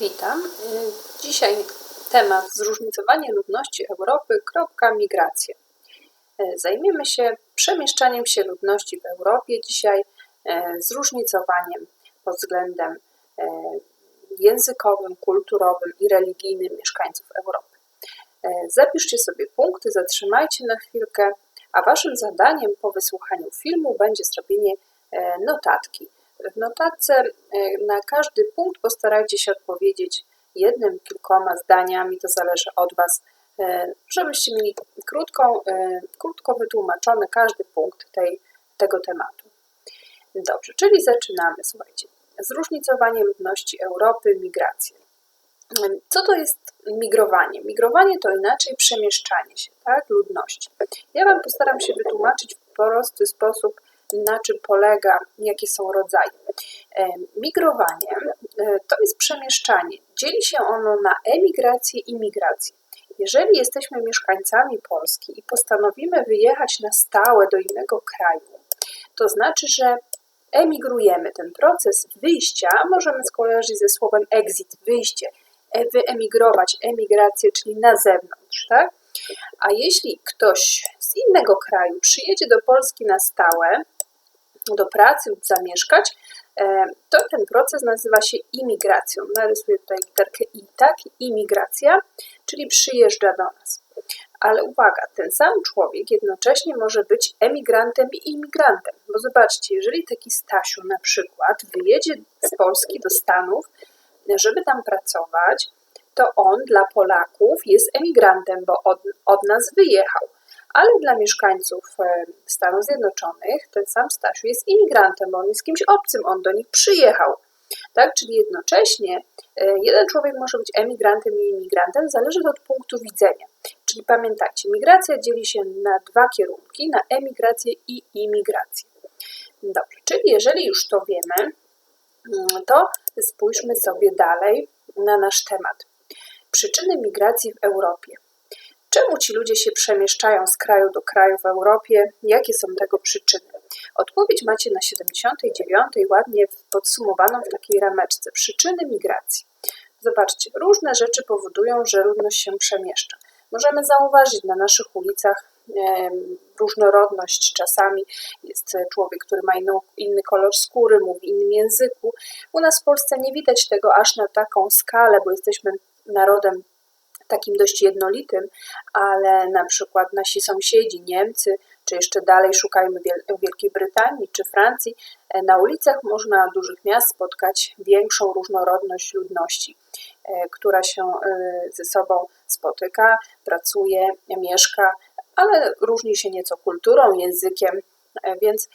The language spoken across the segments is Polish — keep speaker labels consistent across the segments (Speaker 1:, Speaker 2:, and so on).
Speaker 1: Witam. Dzisiaj temat zróżnicowanie ludności Europy. Migracje. Zajmiemy się przemieszczaniem się ludności w Europie dzisiaj, zróżnicowaniem pod względem y, językowym, kulturowym i religijnym mieszkańców Europy. Y, Zapiszcie sobie punkty, zatrzymajcie na chwilkę, a Waszym zadaniem po wysłuchaniu filmu będzie zrobienie y, notatki. W notatce y, na każdy punkt postarajcie się odpowiedzieć jednym, kilkoma zdaniami, to zależy od Was, y, żebyście mieli krótką, y, krótko wytłumaczony każdy punkt tej, tego tematu. Dobrze, czyli zaczynamy. Słuchajcie, zróżnicowanie ludności Europy, migracje. Co to jest migrowanie? Migrowanie to inaczej przemieszczanie się, tak, ludności. Ja Wam postaram się wytłumaczyć w prosty sposób, na czym polega, jakie są rodzaje. Migrowanie e, to jest przemieszczanie. Dzieli się ono na emigrację i migrację. Jeżeli jesteśmy mieszkańcami Polski i postanowimy wyjechać na stałe do innego kraju, to znaczy, że emigrujemy. Ten proces wyjścia możemy skojarzyć ze słowem exit, wyjście, e- wyemigrować, emigrację, czyli na zewnątrz, tak? A jeśli ktoś z innego kraju przyjedzie do Polski na stałe, do pracy lub zamieszkać, e, to ten proces nazywa się imigracją. Narysuję tutaj literkę I, tak? Imigracja, czyli przyjeżdża do nas. Ale uwaga, ten sam człowiek jednocześnie może być emigrantem i imigrantem. Bo zobaczcie, jeżeli taki Stasiu na przykład wyjedzie z Polski do Stanów, żeby tam pracować, to on dla Polaków jest emigrantem, bo od, od nas wyjechał. Ale dla mieszkańców e, Stanów Zjednoczonych ten sam Stasiu jest imigrantem, on jest kimś obcym, on do nich przyjechał. Tak? Czyli jednocześnie e, jeden człowiek może być emigrantem i imigrantem, zależy to od punktu widzenia. Czyli pamiętajcie, migracja dzieli się na dwa kierunki, na emigrację i imigrację. Dobrze, czyli jeżeli już to wiemy, mm, to spójrzmy sobie dalej na nasz temat. Przyczyny migracji w Europie. Czemu ci ludzie się przemieszczają z kraju do kraju w Europie? Jakie są tego przyczyny? Odpowiedź macie na 79, ładnie podsumowaną w takiej rameczce. Przyczyny migracji. Zobaczcie, różne rzeczy powodują, że ludność się przemieszcza. Możemy zauważyć na naszych ulicach różnorodność. Czasami jest człowiek, który ma inny kolor skóry, mówi innym języku. U nas w Polsce nie widać tego aż na taką skalę, bo jesteśmy narodem takim dość jednolitym, ale na przykład nasi sąsiedzi, Niemcy, czy jeszcze dalej szukajmy Wiel- Wielkiej Brytanii czy Francji, e, na ulicach można dużych miast spotkać większą różnorodność ludności, e, która się e, ze sobą spotyka, pracuje, mieszka, ale różni się nieco kulturą, językiem, więc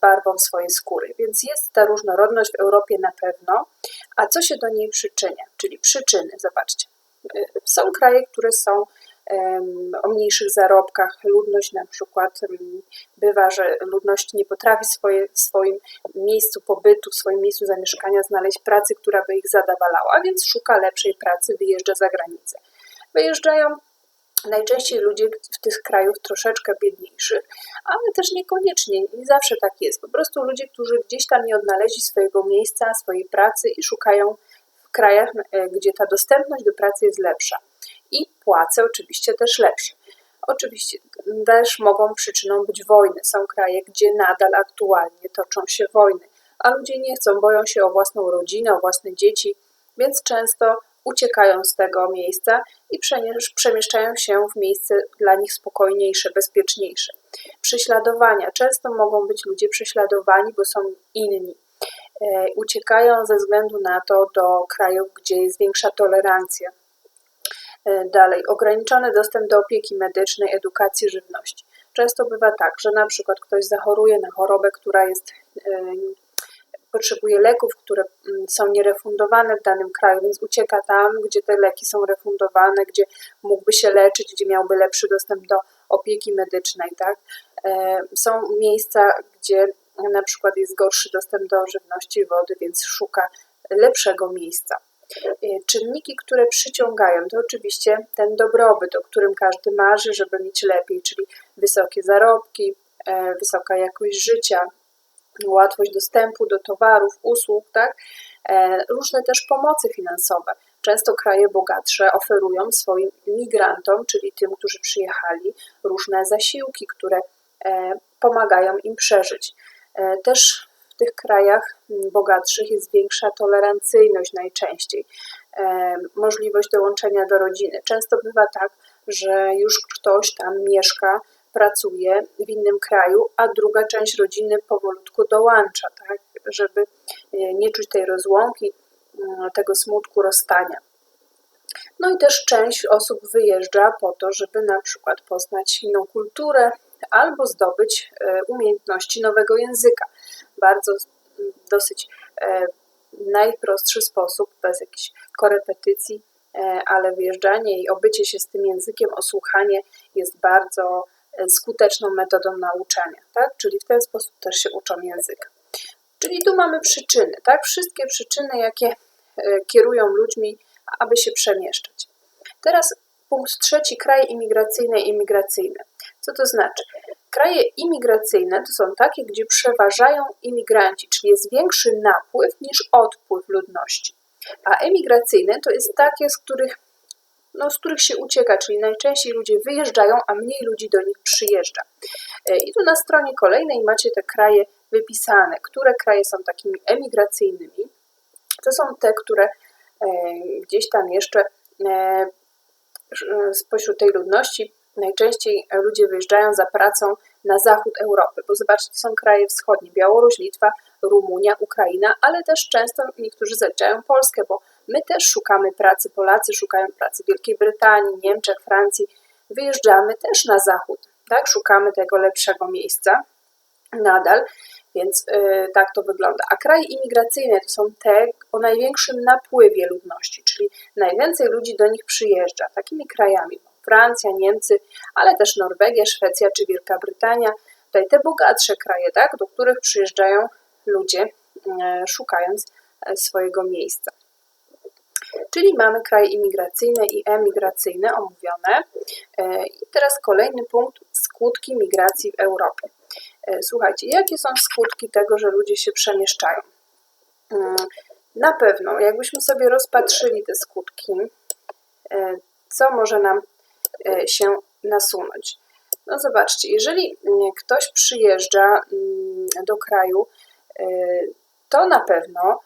Speaker 1: barwą swojej skóry. Więc jest ta różnorodność w Europie na pewno. A co się do niej przyczynia? Czyli przyczyny, zobaczcie. Są kraje, które są o mniejszych zarobkach. Ludność na przykład em, bywa, że ludność nie potrafi swoje, w swoim miejscu pobytu, w swoim miejscu zamieszkania znaleźć pracy, która by ich zadowalała, więc szuka lepszej pracy, wyjeżdża za granicę. Wyjeżdżają najczęściej ludzie w tych krajów troszeczkę biedniejszych, ale też niekoniecznie, nie zawsze tak jest. Po prostu ludzie, którzy gdzieś tam nie odnaleźli swojego miejsca, swojej pracy i szukają krajach, e, gdzie ta dostępność do pracy jest lepsza. I płace oczywiście też lepsze. Oczywiście też mogą przyczyną być wojny. Są kraje, gdzie nadal aktualnie toczą się wojny, a ludzie nie chcą, boją się o własną rodzinę, o własne dzieci, więc często uciekają z tego miejsca i przemiesz- przemieszczają się w miejsce dla nich spokojniejsze, bezpieczniejsze. Prześladowania. Często mogą być ludzie prześladowani, bo są inni. E, Uciekają ze względu na to do krajów, gdzie jest większa tolerancja. E, Dalej, ograniczony dostęp do opieki medycznej, edukacji, żywności. Często bywa tak, że na przykład ktoś zachoruje na chorobę, która jest, e, potrzebuje leków, które mm, są nierefundowane w danym kraju, więc ucieka tam, gdzie te leki są refundowane, gdzie mógłby się leczyć, gdzie miałby lepszy dostęp do opieki medycznej, tak? Są miejsca, gdzie na przykład jest gorszy dostęp do żywności i wody, więc szuka lepszego miejsca. E, Czynniki, które przyciągają, to oczywiście ten dobrobyt, o którym każdy marzy, żeby mieć lepiej, czyli wysokie zarobki, e, wysoka jakość życia, łatwość dostępu do towarów, usług, tak? e, różne też pomocy finansowe. Często kraje bogatsze oferują swoim migrantom, czyli tym, którzy przyjechali, różne zasiłki, które pomagają im przeżyć. Też w tych krajach bogatszych jest większa tolerancyjność najczęściej, możliwość dołączenia do rodziny. Często bywa tak, że już ktoś tam mieszka pracuje w innym kraju, a druga część rodziny powolutku dołącza, tak, żeby e, nie czuć tej rozłąki, mm, tego smutku rozstania. No i też część osób wyjeżdża po to, żeby na przykład poznać inną kulturę albo zdobyć e, umiejętności nowego języka. Bardzo dosyć e, najprostszy sposób, bez jakichś korepetycji, ale wyjeżdżanie i obycie się z tym językiem, osłuchanie jest bardzo E, skuteczną metodą nauczania, tak? Czyli w ten sposób też się uczą języka. Czyli tu mamy przyczyny, tak? Wszystkie przyczyny, jakie e, kierują ludźmi, aby się przemieszczać. Teraz punkt trzeci, kraje imigracyjne i imigracyjne. Co to znaczy? Kraje imigracyjne to są takie, gdzie przeważają imigranci, czyli jest większy napływ niż odpływ ludności. A emigracyjne to jest takie, z których no, z których się ucieka, czyli najczęściej ludzie wyjeżdżają, a mniej ludzi do nich przyjeżdża. E, I tu na stronie kolejnej macie te kraje wypisane, które kraje są takimi emigracyjnymi. To są te, które e, gdzieś tam jeszcze e, spośród tej ludności najczęściej ludzie wyjeżdżają za pracą na zachód Europy, bo zobaczcie, to są kraje wschodnie, Białoruś, Litwa, Rumunia, Ukraina, ale też często niektórzy zaliczają Polskę, bo my też szukamy pracy, Polacy szukają pracy w Wielkiej Brytanii, Niemczech, Francji, wyjeżdżamy też na zachód, tak, szukamy tego lepszego miejsca nadal, więc yy, tak to wygląda. A kraje imigracyjne to są te o największym napływie ludności, czyli najwięcej ludzi do nich przyjeżdża. Takimi krajami Francja, Niemcy, ale też Norwegia, Szwecja czy Wielka Brytania. Tutaj te bogatsze kraje, tak, do których przyjeżdżają ludzie, e, szukając e, swojego miejsca. Czyli mamy kraje imigracyjne i emigracyjne omówione. E, I teraz kolejny punkt, skutki migracji w Europie. Słuchajcie, jakie są skutki tego, że ludzie się przemieszczają? Na pewno, jakbyśmy sobie rozpatrzyli te skutki, co może nam się nasunąć. No zobaczcie, jeżeli mm, ktoś przyjeżdża mm, do kraju, e, to na pewno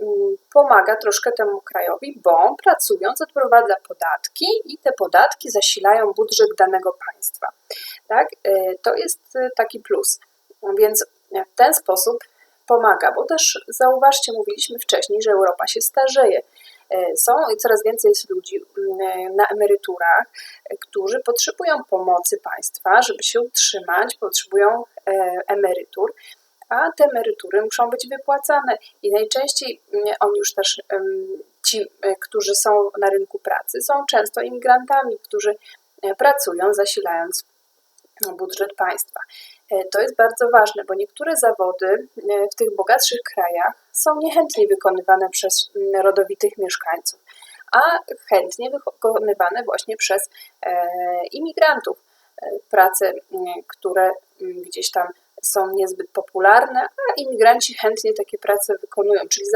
Speaker 1: mm, pomaga troszkę temu krajowi, bo pracując odprowadza podatki i te podatki zasilają budżet danego państwa. Tak? E, to jest taki plus. Więc w ten sposób pomaga, bo też zauważcie, mówiliśmy wcześniej, że Europa się starzeje. E, są coraz więcej jest ludzi mm, na emeryturach, e, którzy potrzebują pomocy państwa, żeby się utrzymać, potrzebują e, emerytur, a te emerytury muszą być wypłacane i najczęściej mm, oni już też, ci, którzy są na rynku pracy, są często imigrantami, którzy pracują, zasilając budżet państwa. E, to jest bardzo ważne, bo niektóre zawody e, w tych bogatszych krajach są niechętnie wykonywane przez mm, rodowitych mieszkańców, a chętnie wykonywane właśnie przez e, imigrantów. Prace, mm, które mm, gdzieś tam są niezbyt popularne, a imigranci chętnie takie prace wykonują, czyli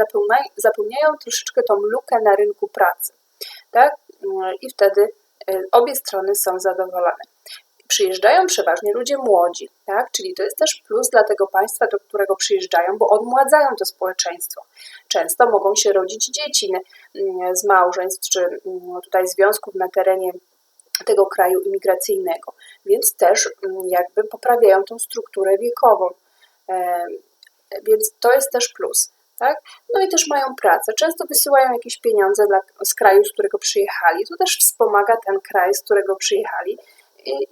Speaker 1: zapełniają troszeczkę tą lukę na rynku pracy. Tak? I wtedy obie strony są zadowolone przyjeżdżają przeważnie ludzie młodzi, tak? czyli to jest też plus dla tego państwa, do którego przyjeżdżają, bo odmładzają to społeczeństwo. Często mogą się rodzić dzieci z małżeństw czy tutaj związków na terenie tego kraju imigracyjnego, więc też jakby poprawiają tą strukturę wiekową. Więc to jest też plus. Tak? No i też mają pracę. Często wysyłają jakieś pieniądze dla, z kraju, z którego przyjechali. To też wspomaga ten kraj, z którego przyjechali. I,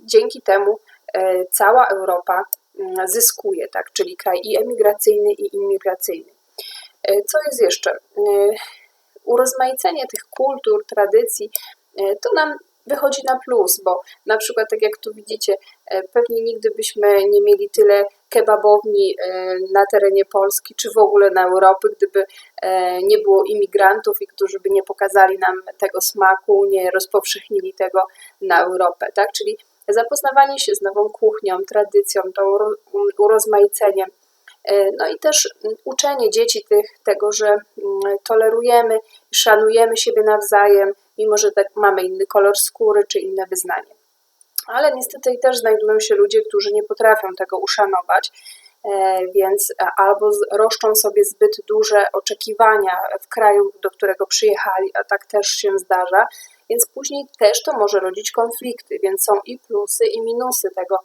Speaker 1: dzięki temu e, cała Europa mm, zyskuje, tak? czyli kraj i emigracyjny, i imigracyjny. E, co jest jeszcze? E, urozmaicenie tych kultur, tradycji, to nam wychodzi na plus, bo na przykład, tak jak tu widzicie, pewnie nigdy byśmy nie mieli tyle kebabowni na terenie Polski, czy w ogóle na Europy, gdyby nie było imigrantów i którzy by nie pokazali nam tego smaku, nie rozpowszechnili tego na Europę, tak? Czyli zapoznawanie się z nową kuchnią, tradycją, tą urozmaiceniem E, No i też uczenie dzieci tych, tego, że tolerujemy, szanujemy siebie nawzajem, mimo że tak mamy inny kolor skóry czy inne wyznanie. Ale niestety też znajdują się ludzie, którzy nie potrafią tego uszanować, e, więc albo z- roszczą sobie zbyt duże oczekiwania w kraju, do którego przyjechali, a tak też się zdarza, więc później też to może rodzić konflikty, więc są i plusy, i minusy tego,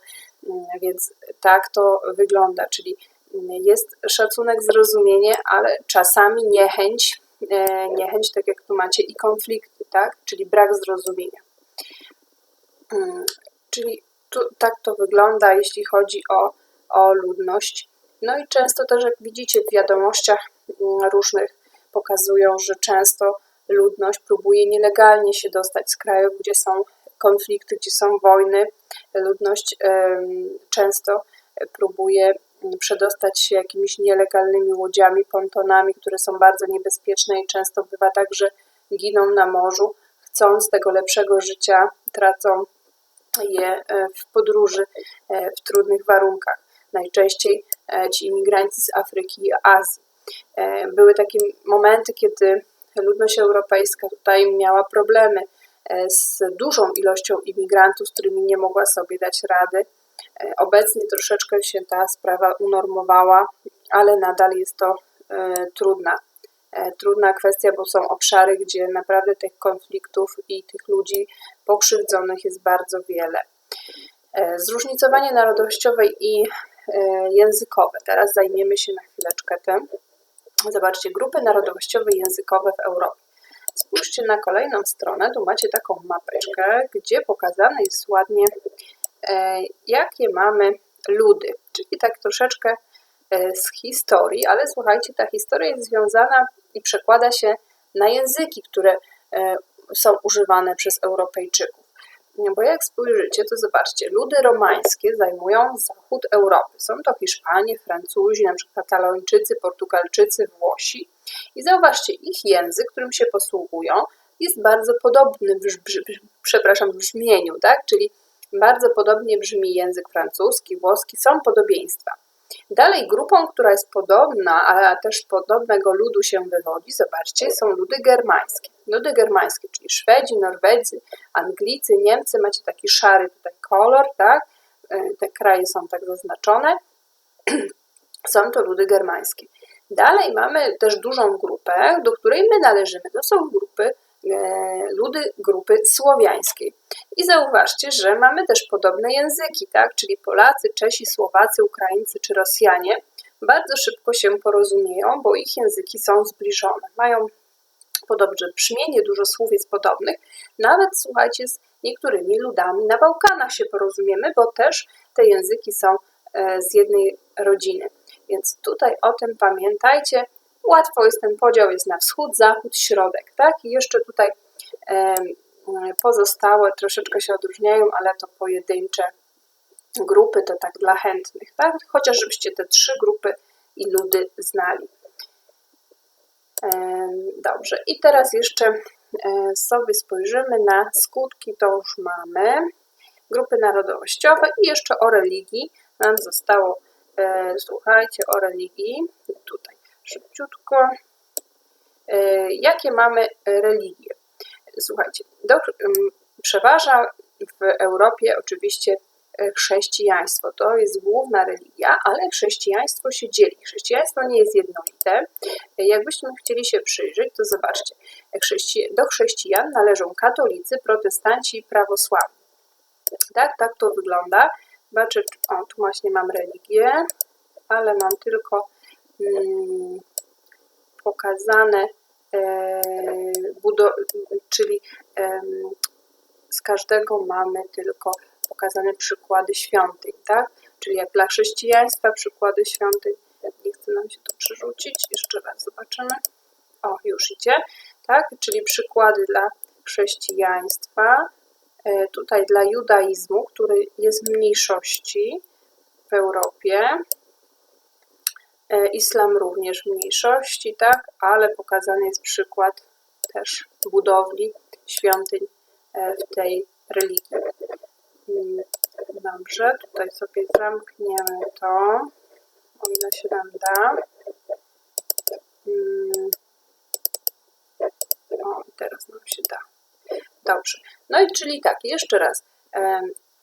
Speaker 1: Mm, więc tak to wygląda, czyli mm, jest szacunek, zrozumienie, ale czasami niechęć, e, niechęć, tak jak tu macie, i konflikty, tak, czyli brak zrozumienia. Mm, Czyli tu, tak to wygląda, jeśli chodzi o, o ludność. No i często też, jak widzicie w wiadomościach mm, różnych, pokazują, że często ludność próbuje nielegalnie się dostać z krajów, gdzie są konflikty, gdzie są wojny. Ludność często próbuje przedostać się jakimiś nielegalnymi łodziami, pontonami, które są bardzo niebezpieczne i często bywa tak, że giną na morzu, chcąc tego lepszego życia, tracą je e, w podróży e, w trudnych warunkach. Najczęściej e, ci imigranci z Afryki i Azji. Były takie momenty, kiedy ludność europejska tutaj miała problemy z dużą ilością imigrantów, z którymi nie mogła sobie dać rady. Obecnie troszeczkę się ta sprawa unormowała, ale nadal jest to trudna trudna kwestia, bo są obszary, gdzie naprawdę tych konfliktów i tych ludzi pokrzywdzonych jest bardzo wiele. E, Zróżnicowanie narodowościowe i e, językowe. Teraz zajmiemy się na chwileczkę tym. Zobaczcie, grupy narodowościowe i językowe w Europie. Spójrzcie na kolejną stronę, tu macie taką mapeczkę, gdzie pokazane jest ładnie, e, jakie mamy ludy, czyli tak troszeczkę e, z historii, ale słuchajcie, ta historia jest związana i przekłada się na języki, które e, są używane przez Europejczyków. Bo jak spojrzycie, to zobaczcie, ludy romańskie zajmują zachód Europy. Są to Hiszpanie, Francuzi, na przykład Katalończycy, Portugalczycy, Włosi. I zauważcie, ich język, którym się posługują, jest bardzo podobny, brz, brz, przepraszam, brzmieniu, tak? Czyli bardzo podobnie brzmi język francuski, włoski, są podobieństwa. Dalej grupą, która jest podobna, ale też podobnego ludu się wywodzi, zobaczcie, są ludy germańskie. Ludy germańskie, czyli Szwedzi, Norwedzy, Anglicy, Niemcy, macie taki szary tutaj kolor, tak? E, Te kraje są tak zaznaczone. Są to ludy germańskie. Dalej mamy też dużą grupę, do której my należymy. To są ludy grupy słowiańskiej. I zauważcie, że mamy też podobne języki, tak? czyli Polacy, Czesi, Słowacy, Ukraińcy czy Rosjanie bardzo szybko się porozumieją, bo ich języki są zbliżone. Mają podobne brzmienie, dużo słów jest podobnych. Nawet słuchajcie, z niektórymi ludami na Bałkanach się porozumiemy, bo też te języki są e, z jednej rodziny. Więc tutaj o tym pamiętajcie. Łatwo jest ten podział, jest na wschód, zachód, środek, tak? I jeszcze tutaj em, pozostałe troszeczkę się odróżniają, ale to pojedyncze grupy, to tak dla chętnych, tak? Chociaż żebyście te trzy grupy i ludy znali. Dobrze, i teraz jeszcze e, sobie spojrzymy na skutki, to już mamy. Grupy narodowościowe i jeszcze o religii. Nam zostało, e, słuchajcie, o religii. Tutaj szybciutko. E, Jakie mamy religie? Słuchajcie, do, przeważa w Europie oczywiście e, chrześcijaństwo. To jest główna religia, ale chrześcijaństwo się dzieli. Chrześcijaństwo nie jest jednolite. E, Jakbyśmy chcieli się przyjrzeć, to zobaczcie, do chrześcijan należą katolicy, protestanci i prawosławni. Tak, tak to wygląda. Zobaczę, o, tu właśnie mam religię, ale mam tylko pokazane, e, czyli z każdego mamy tylko pokazane przykłady świątyń, tak? Czyli jak dla chrześcijaństwa przykłady świątyń, nie chce nam się to przerzucić, jeszcze raz zobaczymy. O, już idzie, tak? Czyli przykłady dla chrześcijaństwa, e, tutaj dla judaizmu, który jest w mniejszości w Europie, Islam również mniejszości, tak, ale pokazany jest przykład też budowli świątyń e, w tej religii. Mm, Dobrze, tutaj sobie zamkniemy to. o ile się nam da. Mm. O, teraz nam się da. Dobrze. No i czyli tak, jeszcze raz.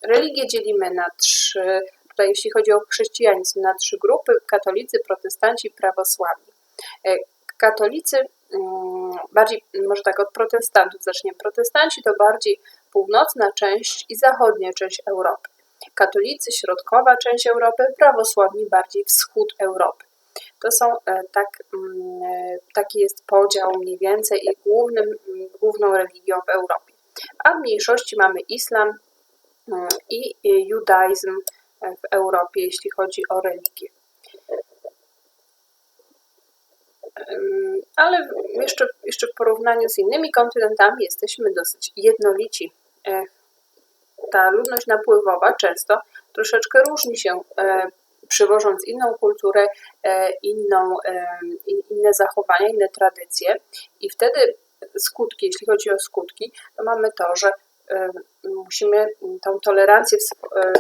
Speaker 1: Religię dzielimy na trzy, tutaj jeśli chodzi o chrześcijanizm, na trzy grupy: katolicy, protestanci, prawosławni. E, Katolicy, mm, bardziej, może tak od protestantów zaczniemy. Protestanci to bardziej północna część i zachodnia część Europy. Katolicy, środkowa część Europy, prawosławni bardziej wschód Europy. To są e, tak, mm, e, taki jest podział mniej więcej i głównym, główną religią w Europie. A w mniejszości mamy islam mm, i i judaizm w Europie, jeśli chodzi o religię. Ale jeszcze, jeszcze w porównaniu z innymi kontynentami jesteśmy dosyć jednolici. Ta ludność napływowa często troszeczkę różni się, e, przywożąc inną kulturę, e, inną, e, in- inne zachowania, inne tradycje i wtedy skutki, jeśli chodzi o skutki, to mamy to, że musimy tą tolerancję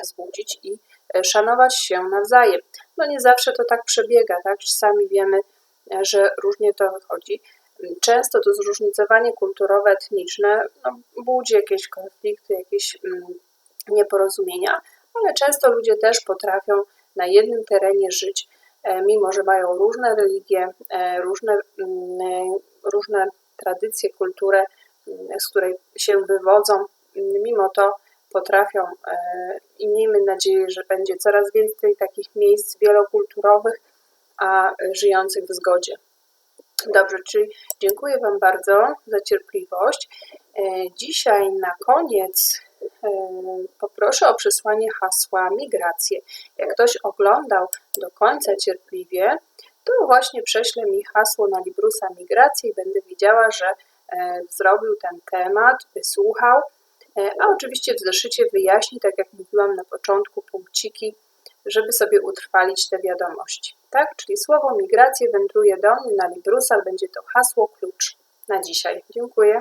Speaker 1: wzbudzić i szanować się nawzajem. No nie zawsze to tak przebiega, tak? Sami wiemy, e, że różnie to wychodzi. Często to zróżnicowanie kulturowe, etniczne no, budzi jakieś konflikty, jakieś mm, nieporozumienia, ale często ludzie też potrafią na jednym terenie żyć, e, mimo że mają różne religie, e, różne, mm, różne tradycje, kulturę, mm, z której się wywodzą, mimo to potrafią e, i miejmy nadzieję, że będzie coraz więcej takich miejsc wielokulturowych, a żyjących w zgodzie. Dobrze, czyli dziękuję Wam bardzo za cierpliwość. E, Dzisiaj na koniec e, poproszę o przesłanie hasła migracje. Jak ktoś oglądał do końca cierpliwie, to właśnie prześlę mi hasło na Librusa migracje i będę wiedziała, że zrobił ten temat, wysłuchał, a oczywiście w zeszycie wyjaśni, tak jak mówiłam na początku, punkciki, żeby sobie utrwalić te wiadomości. Tak? Czyli słowo migracje wędruje do mnie na Librusa, będzie to hasło klucz na dzisiaj. Dziękuję.